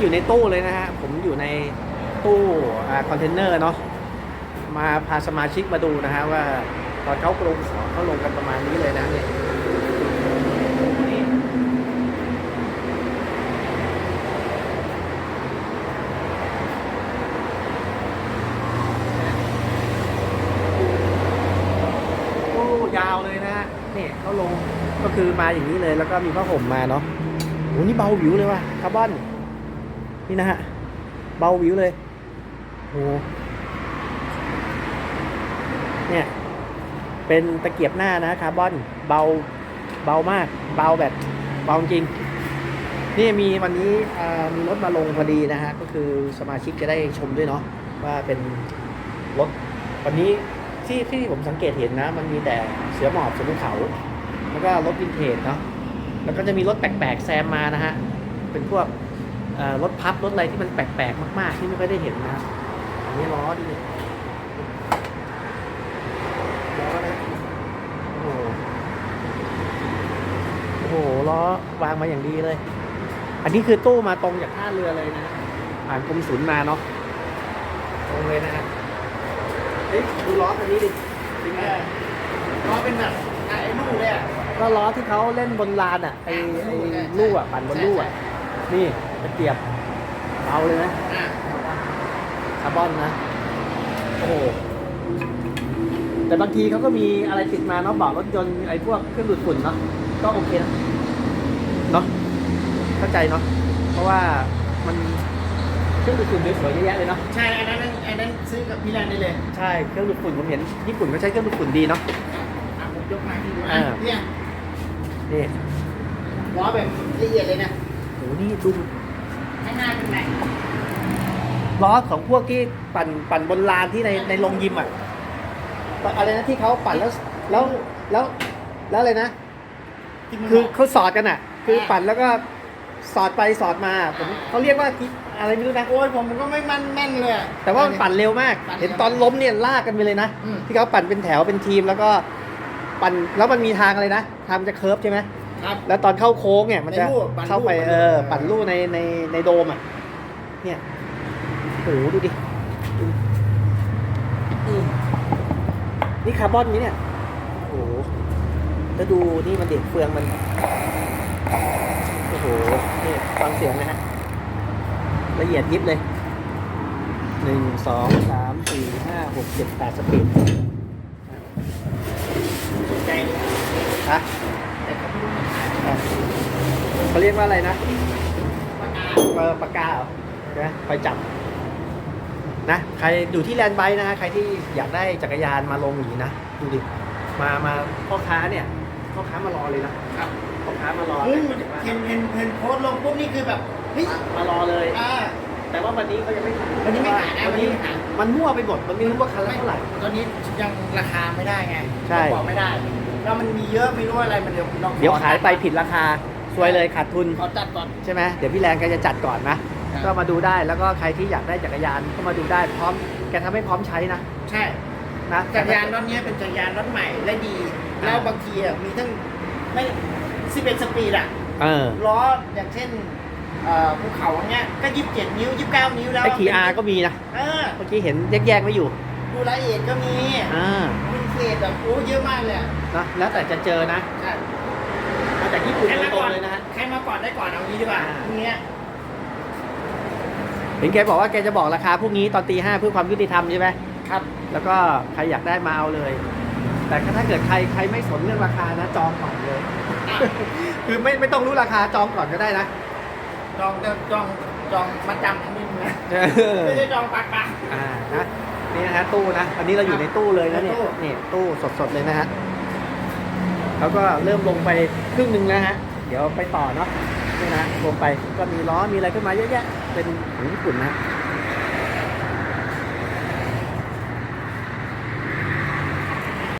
อยู่ในตู้เลยนะฮะ ผมอยู่ในตู้คอนเทนเนอร์เนาะ มาพาสมาชิกมาดูนะฮะว่าตอนเขาลงของเขาลงกันประมาณนี้เลยนะเนี่ยโอ้ยาวเลยนะฮะเนี่ยเขาลงก็คือมาอย่างนี้เลยแล้วก็มีผ้าห่มมาเนาะโอ้นี่เบาวิวเลยว่ะคาร์บอน นี่นะฮะ เบาวิวเลยโอ้เนี่ย เป็นตะเกียบหน้านะคาร์บอนเบาเบามาก เบาแบบเบาจริง นี่มีวันนี้มีรถมาลงพอดีนะฮะ ก็คือสมาชิกจะได้ชมด้วยเนาะว่าเป็นรถวันนี้ที่ที่ผมสังเกตเห็นนะ มันมีแต่เสือหมอบเสือภูเขา แล้วก็รถวินเทจเนาะแล้วก็จะมีรถแปลกๆแซมมานะฮะ เป็นพวก รถพับรถอะไรที่มันแปลกๆมากๆ ที่ไม่ค่อยได้เห็นนะอันนี้ล้อดิล้อนะโอ้โหโอ้โหล้อวางมาอย่างดีเลย อันนี้คือตู้มาตรงจากท่าเรือเลยนะผ่านกรมศูนย์มาเนาะตรงเลยนะฮะเฮ้ยดูล้อคันนี้ดิเป็นไงล้อเป็นแบบไอ้ลูกเลยอะก็ล้อที่เขาเล่นบนลานอะไอ้ไอ้ลู่อะปั่นบนลู่อะนี่ ตะเกียบเบาเลยนะอะคาร์บอนนะ โอ้โหแต่บางทีเขาก็มีอะไรติดมาเนาะบอกรถยนต์ไอ้พวกเครื่องดูดฝุ่นเนาะก็โอเคนะเนาะเข้าใจเนาะเพราะว่ามันเครื่องดูดฝุ่นสวยๆเยอะแยะเลยเนาะใช่อันนั้นอันนั้นซื้อกับพี่แลนได้เลย ใช่เครื่องดูดฝุ่นผมเห็นญี่ปุ่นก็ใช้เครื่องดูดฝุ่นดีเนาะอะผมยกมาให้ดูอ่าอะเนี่ยนี่ล้อแบบละเอียดเลยนะโหนี่ดู ข้างหน้าเป็นไงล้อของพวกที่ปั่นปั่นบนลานที่ในในโรงยิมอะอะไรนะที่เขาปั่นแล้วแล้วแล้วแล้วอะไรนะที่มันคือเขาสอดกันอะ คือปั่นแล้วก็สอดไปสอดมาผมเขาเรียกว่าอะไรไม่รู้นะโอ้ยผมก็ไม่มั่นแม่นเลยอะแต่ว่ามันปั่นเร็วมากปั่นเร็วเห็นตอนล้มเนี่ยลากกันไปเลยนะอืมที่เขาปั่นเป็นแถวเป็นทีมแล้วก็ปั่นแล้วมันมีทางอะไรนะทางมันจะเคิร์ฟใช่ไหม ครับ แล้วตอนเข้าโค้งเนี่ย มันจะในลู่ปั่นลู่เข้าไปปั่นลู่เออปั่นลู่ในในในโดมอะ เนี่ยโอ้โหดูดิดูอืมนี่คาร์บอนนี้เนี่ย โอ้โหแล้วดูนี่มันเด็กเฟืองมัน โอ้โห นี่ฟังเสียงนะฮะ ละเอียดยิบเลย หนึ่ง สอง สาม สี่ ห้า หก เจ็ด แปดสปีดสนใจเลยฮะ แต่เขาไม่รู้มันขาย อะ เขาเรียกว่าอะไรนะปากกาเออปากกาเหรอใช่ไหมคอยจับนะใครอยู่ที่แลนด์ไบค์นะฮะใครที่อยากได้จักรยานมาลงอย่างนี้นะดูดิมามาพ่อค้าเนี่ยพ่อค้ามารอเลยนะครับพ่อค้ามารอเฮ้ยแต่ว่าเห็นเห็นเห็นโพสต์ลงปุ๊บนี่คือแบบเฮ้ยมารอเลยอ่าแต่ว่าวันนี้เขายังไม่ขายวันนี้ไม่ขายนะวันนี้วันนี้ไม่ขายมันมั่วไปหมดมันไม่รู้ว่าคันละเท่าไหร่ตอนนี้ยังราคาไม่ได้ไงใช่บอกไม่ได้แล้วมันมีเยอะไม่รู้อะไรมันเดี๋ยวลองเดี๋ยวขายไปผิดราคา ซวยเลยขาดทุนขอจัดก่อน ใช่ไหมเดี๋ยวพี่แรงแกจะจัดก่อนนะ ครับ ก็มาดูได้แล้วก็ใครที่อยากได้จักรยานก็มาดูได้พร้อมแกทำให้พร้อมใช้นะใช่ นะจักรยานรถเนี้ยเป็นจักรยานรถใหม่และดี แล้วบางทีอะมีทั้งไม่11สปีดอะ เออล้ออย่างเช่นเอ่อภูเขาเนี้ยก็27นิ้ว29นิ้วแล้วไอทีอาร์ก็มีนะเออเมื่อกี้เห็นแยกๆไว้อยู่ดูรายละเอียดก็มีอ่าวินเทจแบบโอ้เยอะมากเลยอะนะแล้วแต่จะเจอนะ ใช่มา จากญี่ปุ่นใครโดมายตรก่งอนเลยนะฮะ ใครมาก่อนได้ก่อนเอางี้ดีกว่าอ่าพรุ่งเนี้ยเห็นแกบอกว่าแกจะบอกราคาพรุ่งนี้ตอนตีห้าเพื่อความยุติธรรมใช่ไหมครับ แล้วก็ใครอยากได้มาเอาเลย แต่ถ้าเกิดใครใครไม่สนเรื่องราคานะจองก่อนเลยอะคือไม่ไม่ต้องรู้ราคาจองก่อนก็ได้นะจองจองจองมาจำนิดนึงนะเออไม่ได้จองปากปาก อ่านะนี่นะฮะตู้นะอันนี้เราอยู่ในตู้เลยนะเนี่ยในตู้ นี่ตู้สดๆเลยนะฮะ แล้วก็เริ่มลงไปครึ่งหนึ่งแล้วฮะ เดี๋ยวไปต่อเนาะนี่นะลงไปก็มีล้อมีอะไรขึ้นมาเยอะแยะเป็นของญี่ปุ่นนะ